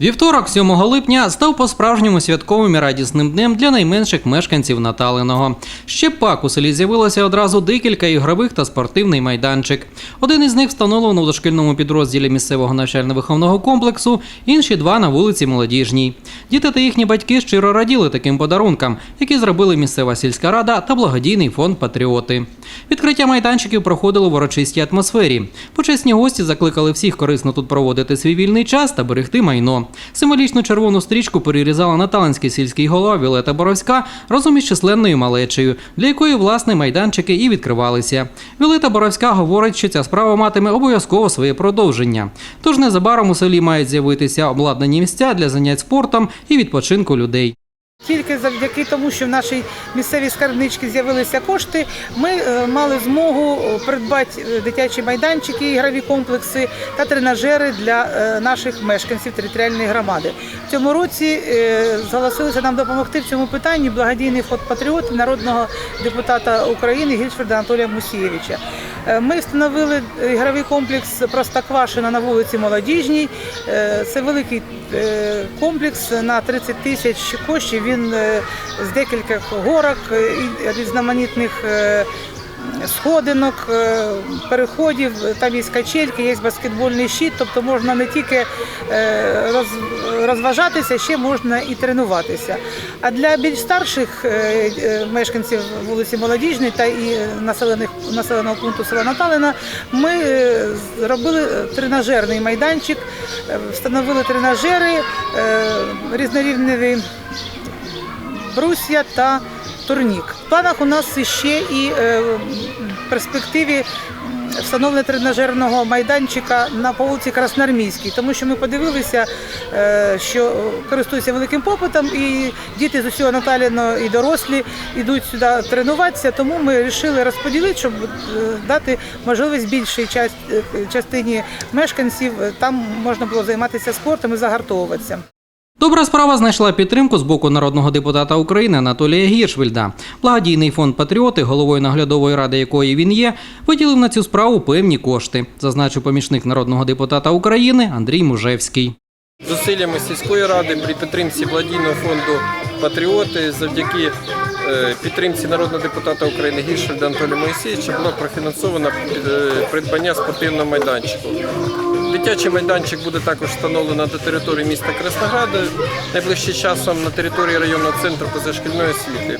Вівторок, 7 липня, став по-справжньому святковим і радісним днем для найменших мешканців Наталиного. Ще пак у селі з'явилося одразу декілька ігрових та спортивний майданчик. Один із них встановлено у дошкільному підрозділі місцевого навчально-виховного комплексу, інші два на вулиці Молодіжній. Діти та їхні батьки щиро раділи таким подарункам, які зробили місцева сільська рада та благодійний фонд Патріоти. Відкриття майданчиків проходило в урочистій атмосфері. Почесні гості закликали всіх корисно тут проводити свій вільний час та берегти майно. Символічну червону стрічку перерізала наталинський сільський голова Вілета Боровська разом із численною малечею, для якої власне майданчики і відкривалися. Вілета Боровська говорить, що ця справа матиме обов'язково своє продовження. Тож незабаром у селі мають з'явитися обладнані місця для занять спортом і відпочинку людей. Тільки завдяки тому, що в нашій місцевій скарбничці з'явилися кошти, ми е, мали змогу е, придбати е, дитячі майданчики, ігрові комплекси та тренажери для наших мешканців територіальної громади. В цьому році зголосилися нам допомогти в цьому питанні благодійний фонд патріот народного депутата України Гільшферда Анатолія Мусієвича. Е, Ми встановили ігровий комплекс Простоквашина на вулиці Молодіжній. Е, Це великий е, комплекс на 30 тисяч коштів. Він е, з декількох горок е, і різноманітних. Сходинок, е, переходів, там є качельки, є баскетбольний щит, тобто можна не тільки е, розважатися, ще можна і тренуватися. А для більш старших е, мешканців вулиці Молодіжної та і населених населеного пункту села Наталина ми зробили тренажерний майданчик, встановили тренажери різнорівневі брусья та турнік. В планах у нас ще і е, в перспективі встановлення тренажерного майданчика на по вулиці Красноармійській, тому що ми подивилися, е, що користується великим попитом, і діти з усього Наталіно і дорослі йдуть сюди тренуватися. Тому ми вирішили розподілити, щоб е, дати можливість більшій час- частині мешканців там можна було займатися спортом і загартовуватися. Добра справа знайшла підтримку з боку народного депутата України Анатолія Гіршвельда. Благодійний фонд Патріоти, головою наглядової ради якої він є, виділив на цю справу певні кошти, зазначив помічник народного депутата України Андрій Мужевський. Зусиллями сільської ради при підтримці благодійного фонду Патріоти завдяки е, підтримці народного депутата України Гіршельда Анатолія Моїсеєвича було профінансовано е, придбання спортивного майданчику. Дитячий майданчик буде також встановлено на території міста Краснограда, найближчим часом на території районного центру позашкільної освіти.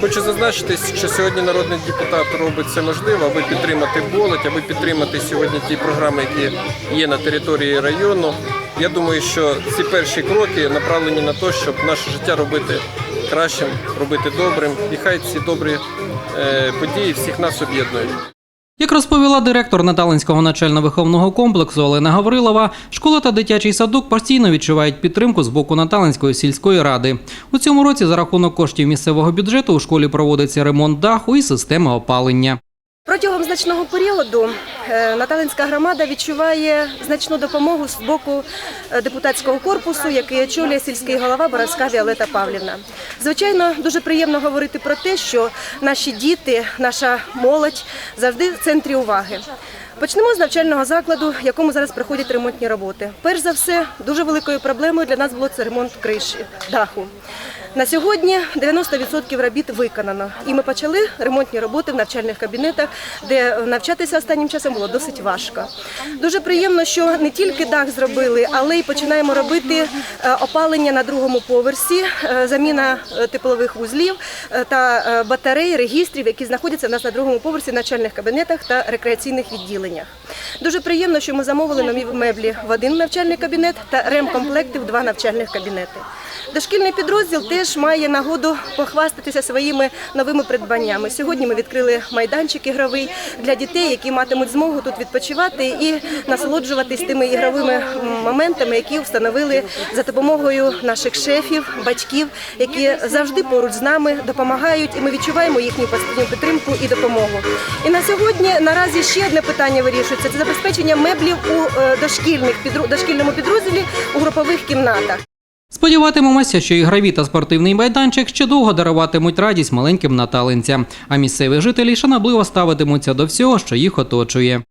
Хочу зазначити, що сьогодні народний депутат робить все можливе, аби підтримати молодь, аби підтримати сьогодні ті програми, які є на території району. Я думаю, що ці перші кроки направлені на те, щоб наше життя робити кращим, робити добрим. І хай ці добрі е, події всіх нас об'єднують. Як розповіла директор Наталинського навчально-виховного комплексу Олена Гаврилова, школа та дитячий садок постійно відчувають підтримку з боку Наталинської сільської ради. У цьому році за рахунок коштів місцевого бюджету у школі проводиться ремонт даху і системи опалення. Протягом значного періоду е, Наталинська громада відчуває значну допомогу з боку е, депутатського корпусу, який очолює сільський голова Боровська Віолета Павлівна. Звичайно, дуже приємно говорити про те, що наші діти, наша молодь завжди в центрі уваги. Почнемо з навчального закладу, в якому зараз проходять ремонтні роботи. Перш за все, дуже великою проблемою для нас було це ремонт криші даху. На сьогодні 90% робіт виконано, і ми почали ремонтні роботи в навчальних кабінетах, де навчатися останнім часом було досить важко. Дуже приємно, що не тільки дах зробили, але й починаємо робити е, опалення на другому поверсі, е, заміна е, теплових вузлів та батарей, регістрів, які знаходяться в нас на другому поверсі в навчальних кабінетах та рекреаційних відділеннях. Дуже приємно, що ми замовили нові меблі в один навчальний кабінет та ремкомплекти в два навчальних кабінети. Дошкільний підрозділ теж має нагоду похвастатися своїми новими придбаннями. Сьогодні ми відкрили майданчик ігровий для дітей, які матимуть змогу тут відпочивати і насолоджуватись тими ігровими моментами, які встановили за допомогою наших шефів, батьків, які завжди поруч з нами допомагають, і ми відчуваємо їхню постійну підтримку і допомогу. І на сьогодні наразі ще одне питання вирішується: це забезпечення меблів у е, дошкільних дошкільному підрозділі у групових кімнатах. Сподіватимемося, що ігрові та спортивний майданчик ще довго даруватимуть радість маленьким наталинцям, а місцеві жителі шанобливо ставитимуться до всього, що їх оточує.